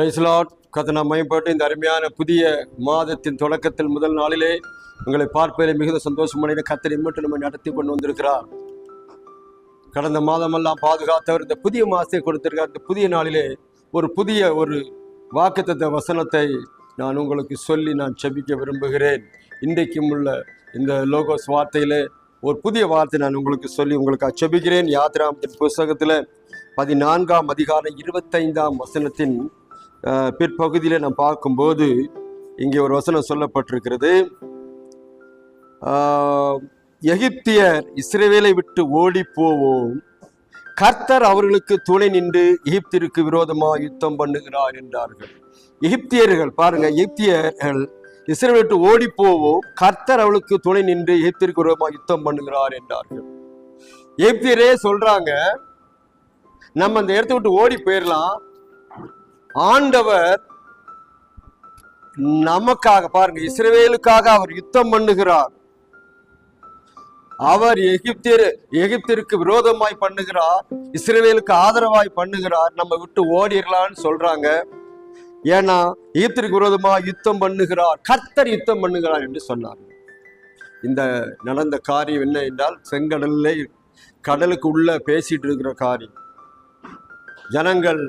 பிரைஸ்லாட் கதனா மயப்பட்டு இந்த அருமையான புதிய மாதத்தின் தொடக்கத்தில் முதல் நாளிலே உங்களை பார்ப்பதில் மிகுந்த சந்தோஷமடைந்த கத்தரை மட்டும் நம்ம நடத்தி கொண்டு வந்திருக்கிறார். கடந்த மாதமெல்லாம் பாதுகாத்தவர் இந்த புதிய மாதத்தை கொடுத்திருக்கார். இந்த புதிய நாளிலே ஒரு புதிய ஒரு வாக்குத்த வசனத்தை நான் உங்களுக்கு சொல்லி நான் செபிக்க விரும்புகிறேன். இன்றைக்கும் உள்ள இந்த லோகோஸ் வார்த்தையிலே ஒரு புதிய வார்த்தை நான் உங்களுக்கு சொல்லி உங்களுக்கு அச்சபிக்கிறேன் யாத்ராமத்தின் புஸ்தகத்தில் பதினான்காம் அதிகாரம் இருபத்தைந்தாம் வசனத்தின் பிற்பகுதியில் நாம் பார்க்கும்போது இங்கே ஒரு வசனம் சொல்லப்பட்டிருக்கிறது. எகிப்தியர் இஸ்ரேவேலை விட்டு ஓடி போவோம். கர்த்தர் அவர்களுக்கு துணை நின்று எகிப்திற்கு விரோதமாக யுத்தம் பண்ணுகிறார் என்றார்கள். எகிப்தியர்கள் பாருங்க எகிப்தியர்கள் இஸ்ரவேலை விட்டு ஓடி போவோம். கர்த்தர் அவளுக்கு துணை நின்று எகிப்திற்கு விரோதமாக யுத்தம் பண்ணுகிறார் என்றார்கள். எகிப்தியரே சொல்றாங்க நம்ம அந்த இடத்த விட்டு ஓடி போயிடலாம் ஆண்டவர் நமக்காக பாருங்க இஸ்ரேலுக்காக அவர் யுத்தம் பண்ணுகிறார். அவர் எகிப்தியர் எகிப்திற்கு விரோதமாய் பண்ணுகிறார் இஸ்ரேலுக்கு ஆதரவாய் பண்ணுகிறார் நம்ம விட்டு ஓடிடலான்னு சொல்றாங்க. ஏன்னா எகிப்திற்கு விரோதமா யுத்தம் பண்ணுகிறார் கர்த்தர் யுத்தம் பண்ணுகிறார் என்று சொன்னார் இந்த நடந்த காரியம் என்ன என்றால் செங்கடல்ல கடலுக்கு உள்ள பேசிட்டு இருக்கிற காரியம். ஜனங்கள்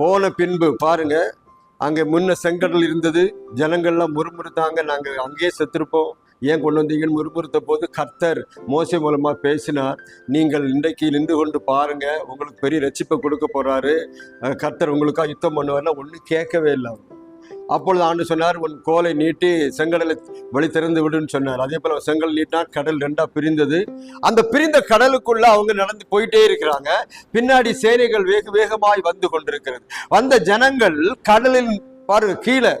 போன பின்பு பாருங்க அங்கே முன்ன செங்கடல் இருந்தது. ஜனங்கள்லாம் முறுமுறுத்தாங்க. நாங்கள் அங்கேயே செத்துருப்போம். ஏன் கொண்டு வந்தீங்கன்னு முறுமுறுத்த போது கர்த்தர் மோசை மூலமாக பேசினார். நீங்கள் இன்றைக்கு நின்று கொண்டு பாருங்க உங்களுக்கு பெரிய ரட்சிப்பை கொடுக்க போறாரு. கர்த்தர் உங்களுக்காக யுத்தம் பண்ணுவார்னா ஒன்றும் கேட்கவே இல்லை அப்பொழுது ஆண்டு சொன்னார் உன் கோலை நீட்டி செங்கடலை வழி திறந்து விடுன்னு சொன்னார். அதே போல் செங்கல் நீட்டினா கடல் ரெண்டா பிரிந்தது. அந்த பிரிந்த கடலுக்குள்ள அவங்க நடந்து போயிட்டே இருக்கிறாங்க. பின்னாடி சேனைகள் வேக வேகமாய் வந்து கொண்டிருக்கிறது. வந்த ஜனங்கள் கடலின் பாருங்க கீழே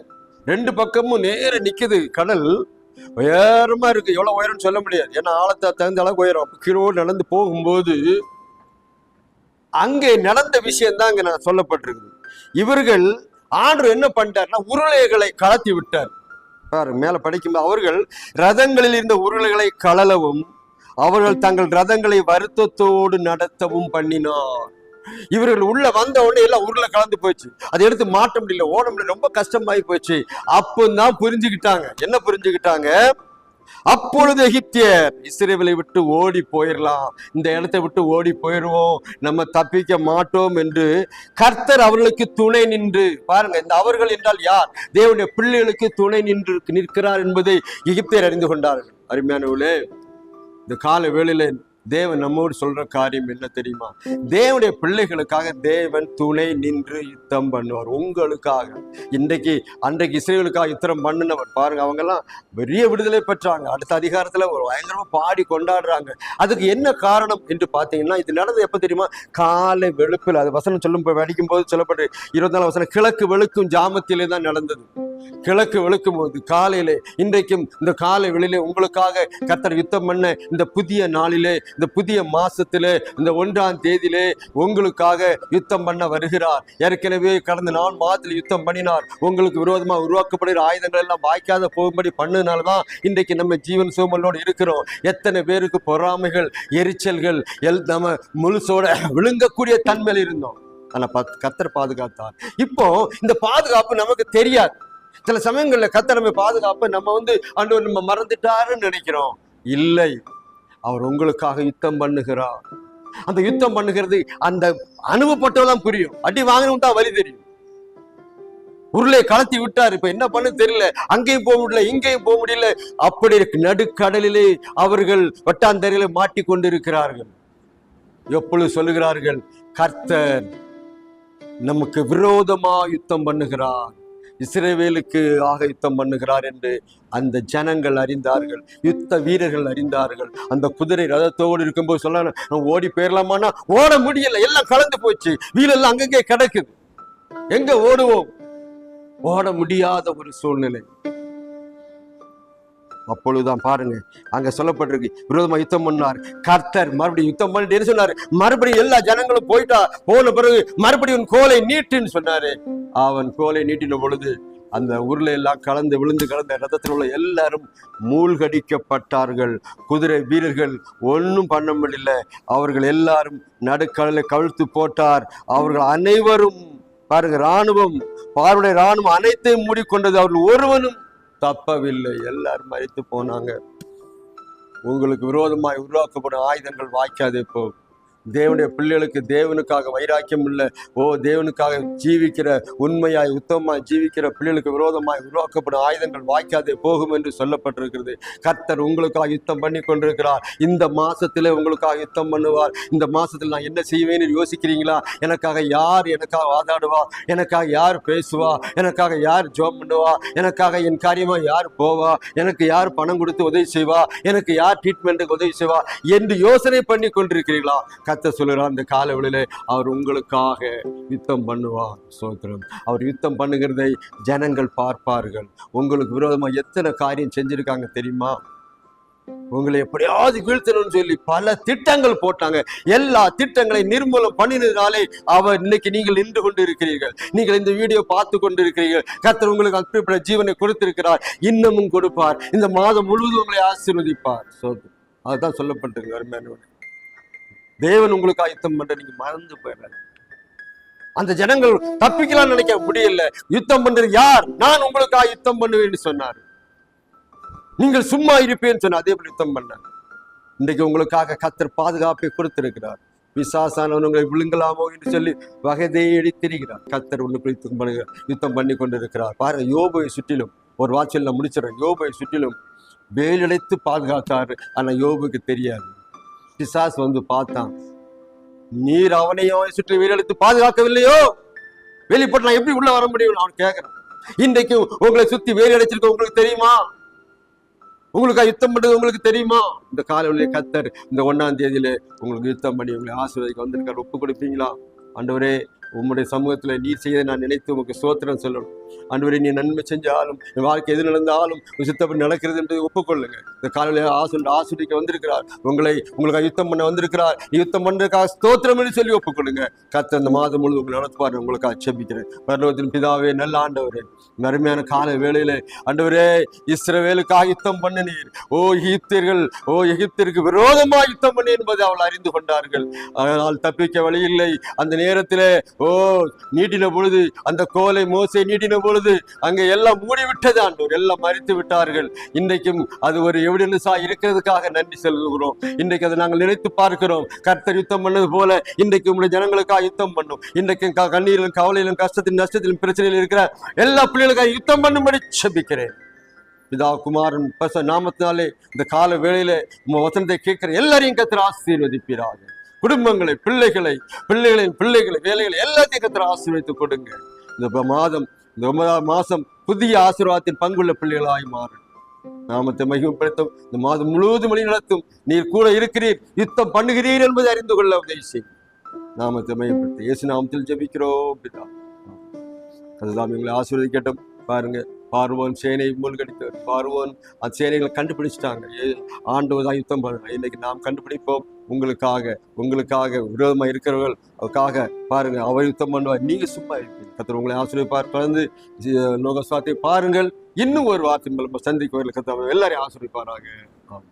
ரெண்டு பக்கமும் நேர நிக்குது கடல். உயரமா இருக்கு. எவ்வளவு உயரம்னு சொல்ல முடியாது. ஏன்னா ஆழத்தை தகுந்த அளவுக்கு உயரம். கீழோடு நடந்து போகும்போது அங்கே நடந்த விஷயம் தான் அங்க நான் சொல்லப்பட்டிருக்குது. இவர்கள் ஆண்டு என்ன பண்ணிட்டார்னா உருளைகளை கலத்தி விட்டார். பாரு மேல படிக்கும்போது அவர்கள் ரதங்களில் இருந்த உருளைகளை கலலவும் அவர்கள் தங்கள் ரதங்களை வருத்தத்தோடு நடத்தவும் பண்ணினார். இவர்கள் உள்ள வந்த உடனே எல்லாம் உருளை கலந்து போச்சு அதை எடுத்து மாட்ட முடியல ஓட முடியல ரொம்ப கஷ்டமாயி போச்சு. அப்பந்தான் புரிஞ்சுக்கிட்டாங்க. என்ன புரிஞ்சுக்கிட்டாங்க? அப்பொழுது எகிப்தியர் இஸ்ரேவேலை விட்டு ஓடி போயிடலாம் இந்த இடத்தை விட்டு ஓடி போயிடுவோம் நம்ம தப்பிக்க மாட்டோம் என்று கர்த்தர் அவர்களுக்கு துணை நின்று பாருங்க இந்த அவர்கள் என்றால் யார்? தேவனுடைய பிள்ளைகளுக்கு துணை நின்று நிற்கிறார் என்பதை எகிப்தியர் அறிந்து கொண்டார்கள். அருமையானவர்களே இந்த கால வேளையில தேவன் நம்மோடு சொல்ற காரியம் என்ன தெரியுமா? தேவனுடைய பிள்ளைகளுக்காக தேவன் துணை நின்று யுத்தம் பண்ணுவார். உங்களுக்காக. இன்றைக்கு அன்றைக்கு இஸ்ரேலுக்காக யுத்தம் பண்ணினவர். பாருங்க அவங்கெல்லாம் பெரிய விடுதலை பெற்றாங்க. அடுத்த அதிகாரத்துல ஒரு பயங்கரமா பாடி கொண்டாடுறாங்க. அதுக்கு என்ன காரணம் என்று பார்த்தீங்கன்னா இது நடந்தது எப்ப தெரியுமா? காலை வெளுப்பில். அது வசனம் சொல்லும் போது படிக்கும் போது சொல்லப்பட்டு இருபத்தி நாலு வசனம் கிழக்கு வெளுக்கும் ஜாமத்திலே தான் நடந்தது. கிழக்கு விழுக்கும் போது காலையிலே இன்றைக்கும் இந்த காலை வெளியிலே உங்களுக்காக கத்தர் யுத்தம் பண்ண இந்த புதிய நாளிலே இந்த புதிய மாசத்திலே இந்த ஒன்றாம் தேதியிலே உங்களுக்காக யுத்தம் பண்ண வருகிறார். ஏற்கனவே கடந்த நாள் மாதத்தில் யுத்தம் பண்ணினார். உங்களுக்கு விரோதமாக உருவாக்கப்படுகிற ஆயுதங்கள் எல்லாம் வாய்க்காத போகும்படி பண்ணதுனால தான் இன்றைக்கு நம்ம ஜீவன் சூழலோடு இருக்கிறோம். எத்தனை பேருக்கு பொறாமைகள் எரிச்சல்கள் எல் நம்ம முழுசோட விழுங்கக்கூடிய தன்மையில் இருந்தோம். ஆனால் பத்- கத்தர் பாதுகாத்தார். இப்போ இந்த பாதுகாப்பு நமக்கு தெரியாது. சில சமயங்கள்ல கர்த்தர் நம்ம பாதுகாப்பு நம்ம வந்து ஆண்டவர் நம்ம மறந்துட்டாருன்னு நினைக்கிறோம். இல்லை. அவர் உங்களுக்காக யுத்தம் பண்ணுகிறார். அந்த யுத்தம் பண்ணுகிறது அந்த அனுபவப்பட்டவதான் புரியும். அடி வாங்கணும் தான் வழி தெரியும். உருளை கலத்தி விட்டார். இப்ப என்ன பண்ண தெரியல. அங்கேயும் போக முடியல இங்கேயும் போக முடியல. அப்படி இருக்கு. நடுக்கடலிலே அவர்கள் வட்டாந்தரையில மாட்டி கொண்டிருக்கிறார்கள் எப்பொழுது சொல்லுகிறார்கள்? கர்த்தர் நமக்கு விரோதமா யுத்தம் பண்ணுகிறார். இஸ்ரேவேலுக்கு ஆக யுத்தம் பண்ணுகிறார் என்று அந்த ஜனங்கள் அறிந்தார்கள். யுத்த வீரர்கள் அறிந்தார்கள். அந்த குதிரை ரதத்தோடு இருக்கும்போது சொல்ல ஓடி போயிடலாமான்னா ஓட முடியல. எல்லாம் கலந்து போச்சு. வீலெல்லாம் அங்கங்கே கிடக்குது. எங்க ஓடுவோம்? ஓட முடியாத ஒரு சூழ்நிலை. அப்பொழுதுதான் பாருங்க அங்க சொல்லப்பட்டிருக்கு விரோதமா யுத்தம் பண்ணார். கர்த்தர் மறுபடியும் யுத்தம் பண்ணிட்டு சொன்னாரு? மறுபடியும் எல்லா ஜனங்களும் போயிட்டா போன பிறகு மறுபடியும் உன் கோலை நீட்டுன்னு சொன்னாரு. அவன் கோலை நீட்டின பொழுது அந்த உருளை எல்லாம் கலந்து விழுந்து கலந்த ரத்தத்தில் உள்ள எல்லாரும் மூழ்கடிக்கப்பட்டார்கள். குதிரை வீரர்கள் ஒன்றும் பண்ண முடியல. அவர்கள் எல்லாரும் நடுக்கடலை கவிழ்த்து போட்டார். அவர்கள் அனைவரும் பாருங்க ராணுவம் பார்வைய ராணுவம் அனைத்தையும் மூடிக்கொண்டது. அவர்கள் ஒருவனும் தப்பவில்லை. எல்லாரும் மறித்து போனாங்க. உங்களுக்கு விரோதமாய் உருவாக்கப்படும் ஆயுதங்கள் வாய்க்காதே போ தேவனுடைய பிள்ளைகளுக்கு தேவனுக்காக வைராக்கியம் இல்லை ஓ தேவனுக்காக ஜீவிக்கிற உண்மையாய் உத்தமமாய் ஜீவிக்கிற பிள்ளைகளுக்கு விரோதமாய் உருவாக்கப்படும் ஆயுதங்கள் வாய்க்காதே போகும் என்று சொல்லப்பட்டிருக்கிறது. கர்த்தர் உங்களுக்காக யுத்தம் பண்ணி கொண்டிருக்கிறார். இந்த மாசத்திலே உங்களுக்காக யுத்தம் பண்ணுவார். இந்த மாசத்தில் நான் என்ன செய்வேன்னு யோசிக்கிறீங்களா? எனக்காக யார் எனக்காக வாதாடுவா? எனக்காக யார் பேசுவா? எனக்காக யார் ஜோம் பண்ணுவா? எனக்காக என் காரியமா யார் போவா? எனக்கு யார் பணம் கொடுத்து உதவி செய்வா? எனக்கு யார் ட்ரீட்மெண்ட்டுக்கு உதவி செய்வா? என்று யோசனை பண்ணி கொண்டிருக்கிறீர்களா? கத்த சொல்லுறார் அந்த காலவெளியில் அவர் உங்களுக்காக யுத்தம் பண்ணுவார். சோத்திரம். அவர் யுத்தம் பண்ணுகிறதை ஜனங்கள் பார்ப்பார்கள். உங்களுக்கு விரோதமாக எத்தனை காரியம் செஞ்சுருக்காங்க தெரியுமா? உங்களை எப்படியாவது வீழ்த்தணும்னு சொல்லி பல திட்டங்கள் போட்டாங்க. எல்லா திட்டங்களை நிர்மூலம் பண்ணினதுனாலே அவர் இன்னைக்கு நீங்கள் நின்று கொண்டு இருக்கிறீர்கள் நீங்கள் இந்த வீடியோ பார்த்து கொண்டு இருக்கிறீர்கள் கர்த்தர் உங்களுக்கு அப்படிப்பட்ட ஜீவனை கொடுத்திருக்கிறார். இன்னமும் கொடுப்பார். இந்த மாதம் முழுவதும் உங்களை ஆசீர்வதிப்பார். சோதரம் அதுதான் சொல்லப்பட்டிருக்கு அருமையானவர்களே. தேவன் உங்களுக்கு யுத்தம் பண்ற நீங்க மறந்து போயிடுறாங்க அந்த ஜனங்கள் தப்பிக்கலாம் நினைக்க முடியல. யுத்தம் பண்றது யார்? நான் உங்களுக்காக யுத்தம் பண்ணுவேன்னு சொன்னார். நீங்கள் சும்மா இருப்பேன்னு சொன்ன அதே போல யுத்தம் பண்ண இன்றைக்கு உங்களுக்காக கத்தர் பாதுகாப்பை கொடுத்திருக்கிறார். விசாசான உங்களை விழுங்கலாமோ என்று சொல்லி வகை தேடி திரிகிறார். கத்தர் உங்களுக்குள் யுத்தம் யுத்தம் பண்ணி கொண்டிருக்கிறார். பாருங்க யோபை சுற்றிலும் ஒரு வாட்சியில் நான் முடிச்சிடறேன். யோபை சுற்றிலும் வேலடைத்து பாதுகாத்தாரு. ஆனா யோபுக்கு தெரியாது. பிசாஸ் வந்து பார்த்தான். நீர் அவனையும் அவனை சுற்றி வேலெடுத்து பாதுகாக்கவில்லையோ? வெளிப்பட்டு நான் எப்படி உள்ள வர முடியும்? அவன் கேட்கிறான். இன்றைக்கு உங்களை சுத்தி வேலி அடைச்சிருக்க உங்களுக்கு தெரியுமா? உங்களுக்கு யுத்தம் பண்றது உங்களுக்கு தெரியுமா? இந்த காலையில கத்தர் இந்த ஒன்னாம் தேதியில உங்களுக்கு யுத்தம் பண்ணி உங்களை ஆசீர்வதிக்க வந்திருக்காரு. ஒப்பு கொடுப்பீங்களா? ஆண்டவரே உங்களுடைய சமூகத்துல நீர் செய்ய நான் நினைத்து உங்களுக்கு சோத்திரம் சொல்லணும். ஆண்டவரே நீ நன்மை செஞ்சாலும் என் வாழ்க்கை எது நடந்தாலும் சித்தப்படி நடக்கிறது என்று ஒப்புக்கொள்ளுங்க. இந்த காலையில் ஆசு ஆசுரிக்க வந்திருக்கிறார். உங்களை உங்களுக்கு யுத்தம் பண்ண வந்திருக்கிறார். யுத்தம் பண்ணுறதுக்காக ஸ்தோத்திரம் என்று சொல்லி ஒப்புக்கொள்ளுங்க. கத்த அந்த மாதம் முழுவதும் உங்களை நடத்துவார் உங்களுக்காக செபிக்கிறேன் பரலோகத்தின் பிதாவே நல்ல ஆண்டவரே அருமையான கால வேளையில ஆண்டவரே இஸ்ரவேலுக்காக யுத்தம் பண்ணினீர் ஓ எகிப்தியர்கள் ஓ எகிப்திற்கு விரோதமாக யுத்தம் பண்ணி என்பதை அவள் அறிந்து கொண்டார்கள். அதனால் தப்பிக்க வழியில்லை அந்த நேரத்திலே ஓ நீட்டின பொழுது அந்த கோலை மோசை நீட்டின பொழுது அங்கே எல்லாம் மூடிவிட்டது ஆண்டவர். எல்லாம் மறித்து விட்டார்கள். இன்றைக்கும் அது ஒரு எவிடன்ஸா இருக்கிறதுக்காக நன்றி செலுத்துகிறோம். இன்றைக்கு அதை நாங்கள் நினைத்து பார்க்கிறோம். கர்த்தர் யுத்தம் பண்ணது போல இன்றைக்கு உங்களுடைய ஜனங்களுக்காக யுத்தம் பண்ணும். இன்றைக்கு கண்ணீரிலும் கவலையிலும் கஷ்டத்திலும் நஷ்டத்திலும் பிரச்சனையிலும் இருக்கிற எல்லா பிள்ளைகளுக்காக யுத்தம் பண்ணும்படி செபிக்கிறேன். பிதா குமாரன் பச நாமத்தினாலே இந்த கால வேளையில உங்க வசனத்தை கேட்கிற எல்லாரையும் கத்திர ஆசீர்வதிப்பீராக. குடும்பங்களை பிள்ளைகளை பிள்ளைகளின் பிள்ளைகளை வேலைகளை எல்லாத்தையும் கத்திர ஆசீர்வதித்து கொடுங்க. இந்த மாதம் இந்த ஒன்பதாம் மாசம் புதிய ஆசீர்வாதத்தின் பங்குள்ள பிள்ளைகளாய் மாறும் நாமத்தை மகிமைப்படுத்தும். இந்த மாதம் முழுவதும் வழி நடத்தும். நீர் கூட இருக்கிறீர். யுத்தம் பண்ணுகிறீர் என்பதை அறிந்து கொள்ள உதவி செய்யும். நாமத்தை மையப்படுத்த இயேசு நாமத்தில் ஜெபிக்கிறோம் பிதா. அதுதான் எங்களை ஆசீர்வதிக்கட்டும். பாருங்க பார்வோன் சேனை மூழ்கடித்தவர் பார்வோன் அந்த சேனைகளை கண்டுபிடிச்சிட்டாங்க. ஏ- தான் யுத்தம் பண்ணணும் இன்னைக்கு நாம் கண்டுபிடிப்போம். உங்களுக்காக உங்களுக்காக விரோதமாக இருக்கிறவர்கள் அதுக்காக பாருங்கள் அவர் யுத்தம் பண்ணுவார். நீங்கள் சும்மா இருப்பீங்க. கத்தர் உங்களை ஆசிரியப்பார் லோக லோகஸ்வாத்தை பாருங்கள். இன்னும் ஒரு வார்த்தை மூலமாக சந்திக்க எல்லாரையும் ஆசிரியப்பாராக ஆமாம்